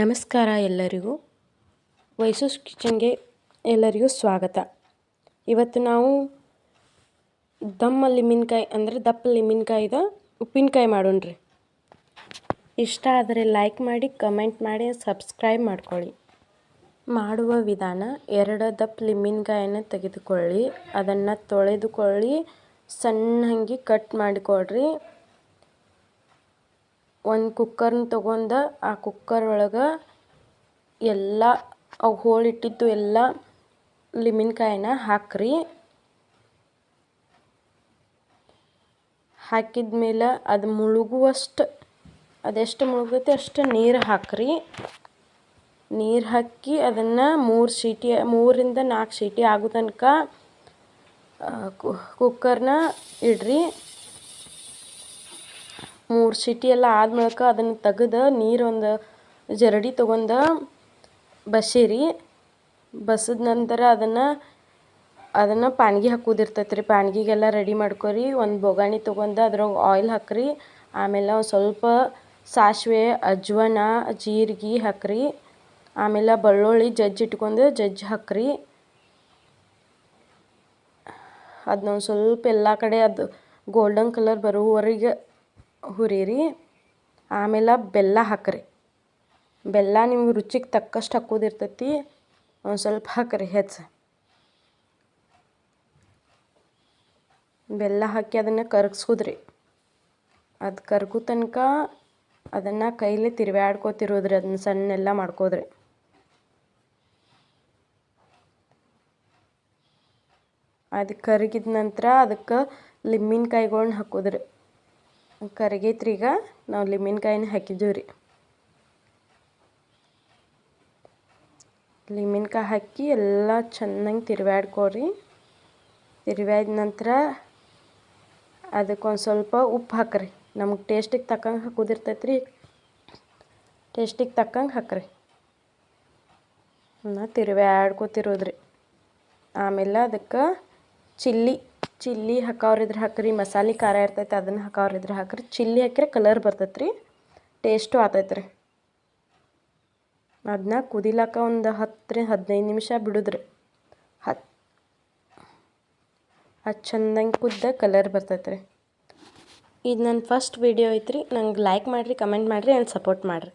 ನಮಸ್ಕಾರ ಎಲ್ಲರಿಗೂ. ವೈಸೂಸ್ ಕಿಚನ್ಗೆ ಎಲ್ಲರಿಗೂ ಸ್ವಾಗತ. ಇವತ್ತು ನಾವು ದಮ್ಮಲ್ಲಿ ಮೀನ್ಕಾಯಿ ಅಂದರೆ ದಪ್ಪಲ್ಲಿ ಮೀನ್ಕಾಯಿದ ಉಪ್ಪಿನಕಾಯಿ ಮಾಡೋಣ್ರಿ ಇಷ್ಟ ಆದರೆ ಲೈಕ್ ಮಾಡಿ ಕಮೆಂಟ್ ಮಾಡಿ ಸಬ್ಸ್ಕ್ರೈಬ್ ಮಾಡ್ಕೊಳ್ಳಿ. ಮಾಡುವ ವಿಧಾನ ಎರಡು ದಪ್ಪ ಮೀನ್ಕಾಯನ್ನು ತೆಗೆದುಕೊಳ್ಳಿ. ಅದನ್ನು ತೊಳೆದುಕೊಳ್ಳಿ ಸಣ್ಣಂಗೆ ಕಟ್ ಮಾಡಿಕೊಡ್ರಿ ಒಂದು ಕುಕ್ಕರ್ನ ತೊಗೊಂಡು ಆ ಕುಕ್ಕರ್ ಒಳಗೆ ಎಲ್ಲ ಅವು ಹೋಳಿಟ್ಟಿದ್ದು ಎಲ್ಲ ಲಿಂಬೆನ್ಕಾಯಿನ ಹಾಕ್ರಿ. ಹಾಕಿದ ಮೇಲೆ ಅದು ಮುಳುಗುವಷ್ಟು ಅದೆಷ್ಟು ಮುಳುಗುತ್ತೆ ಅಷ್ಟು ನೀರು ಹಾಕ್ರಿ. ನೀರು ಹಾಕಿ ಅದನ್ನು ಮೂರು ಸೀಟಿ ಮೂರಿಂದ ನಾಲ್ಕು ಸೀಟಿ ಆಗೋ ತನಕ ಕುಕ್ಕರ್ನ ಇಡ್ರಿ. ಮೂರು ಸಿಟಿ ಎಲ್ಲ ಆದ್ಮೇಲೆ ಅದನ್ನು ತೆಗೆದು ನೀರೊಂದು ಜರಡಿ ತೊಗೊಂಡು ಬಸೀರಿ, ಬಸಿದ ನಂತರ ಅದನ್ನು ಅದನ್ನು ಪಾನ್ಗಿ ಹಾಕೋದಿರ್ತೈತೆ ರೀ ಪಾನ್ಗಿಗೆಲ್ಲ ರೆಡಿ ಮಾಡ್ಕೊರಿ. ಒಂದು ಬೊಗಾಣಿ ತೊಗೊಂಡು ಅದ್ರಾಗ ಆಯಿಲ್ ಹಾಕ್ರಿ. ಆಮೇಲೆ ಒಂದು ಸ್ವಲ್ಪ ಸಾಸಿವೆ ಅಜ್ವನ, ಜೀರಿಗೆ ಹಾಕ್ರಿ. ಆಮೇಲೆ ಬೆಳ್ಳುಳ್ಳಿ ಜಜ್ಜಿ ಇಟ್ಕೊಂಡು ಜಜ್ಜಿ ಹಾಕ್ರಿ. ಅದನ್ನ ಒಂದು ಸ್ವಲ್ಪ ಎಲ್ಲ ಕಡೆ ಅದು ಗೋಲ್ಡನ್ ಕಲರ್ ಬರೋವರೆಗೆ ಹುರಿರಿ, ಆಮೇಲೆ ಬೆಲ್ಲ ಹಾಕ್ರಿ. ಬೆಲ್ಲ ನಿಮ್ಗೆ ರುಚಿಗೆ ತಕ್ಕಷ್ಟು ಹಾಕೋದಿರ್ತೈತಿ ಒಂದು ಸ್ವಲ್ಪ ಹಾಕ್ರಿ ಹೆಚ್ಚು. ಬೆಲ್ಲ ಹಾಕಿ ಅದನ್ನು ಕರಗಿಸೋದ್ರಿ. ಅದು ಕರಗೋ ತನಕ ಅದನ್ನು ಕೈಲಿ ತಿರ್ವ್ಯಾಡ್ಕೋತಿರೋದ್ರಿ, ಅದನ್ನ ಸಣ್ಣೆಲ್ಲ ಮಾಡ್ಕೋದ್ರಿ. ಅದು ಕರಗಿದ ನಂತರ ಅದಕ್ಕೆ ಲಿಂಬೆನ್ಕಾಯಿಗಳ್ನ ಹಾಕೋದ್ರಿ. ಕರಗೈತ್ರಿ ಈಗ ನಾವು ಲಿಮಿನ್ಕಾಯಿನ ಹಾಕಿದ್ದೀವಿ ರೀ ಲಿಮಿನ್ಕಾಯಿ ಹಾಕಿ ಎಲ್ಲ ಚೆನ್ನಾಗಿ ತಿರ್ವ್ಯಾಡ್ಕೊರಿ ತಿರ್ವ್ಯಾದ ನಂತರ ಅದಕ್ಕೊಂದು ಸ್ವಲ್ಪ ಉಪ್ಪು ಹಾಕ್ರಿ. ನಮಗೆ ಟೇಸ್ಟಿಗೆ ತಕ್ಕಂಗೆ ಹಾಕೋದಿರ್ತೈತೆ ರೀ ಟೇಸ್ಟಿಗೆ ತಕ್ಕಂಗೆ ಹಾಕ್ರಿ. ನಾ ತಿರ್ವ್ಯಾಡ್ಕೊತಿರೋದ್ರಿ. ಆಮೇಲೆ ಅದಕ್ಕೆ ಚಿಲ್ಲಿ. ಚಿಲ್ಲಿ ಹಾಕೋರಿದ್ರೆ ಹಾಕ್ರಿ, ಮಸಾಲೆ ಖಾರ ಇರ್ತೈತೆ ಅದನ್ನು ಹಾಕೋರಿದ್ರೆ ಹಾಕ್ರಿ. ಚಿಲ್ಲಿ ಹಾಕಿದ್ರೆ ಕಲರ್ ಬರ್ತೈತೆ ರೀ ಟೇಸ್ಟು ಆತೈತೆ ರೀ ಅದನ್ನ ಕುದಿಲಾಕ ಒಂದು ಹತ್ತರಿಂದ ಹದಿನೈದು ನಿಮಿಷ ಬಿಡುದ್ರಿ. ಹತ್ತು ಅದು ಚಂದಂಗೆ ಕುದ್ದ ಕಲರ್ ಬರ್ತೈತೆ ರೀ ಇದು ನನ್ನ ಫಸ್ಟ್ ವೀಡಿಯೋ ಐತ್ರಿ, ನಂಗೆ ಲೈಕ್ ಮಾಡಿರಿ ಕಮೆಂಟ್ ಮಾಡಿರಿ ಆ್ಯಂಡ್ ಸಪೋರ್ಟ್ ಮಾಡಿರಿ.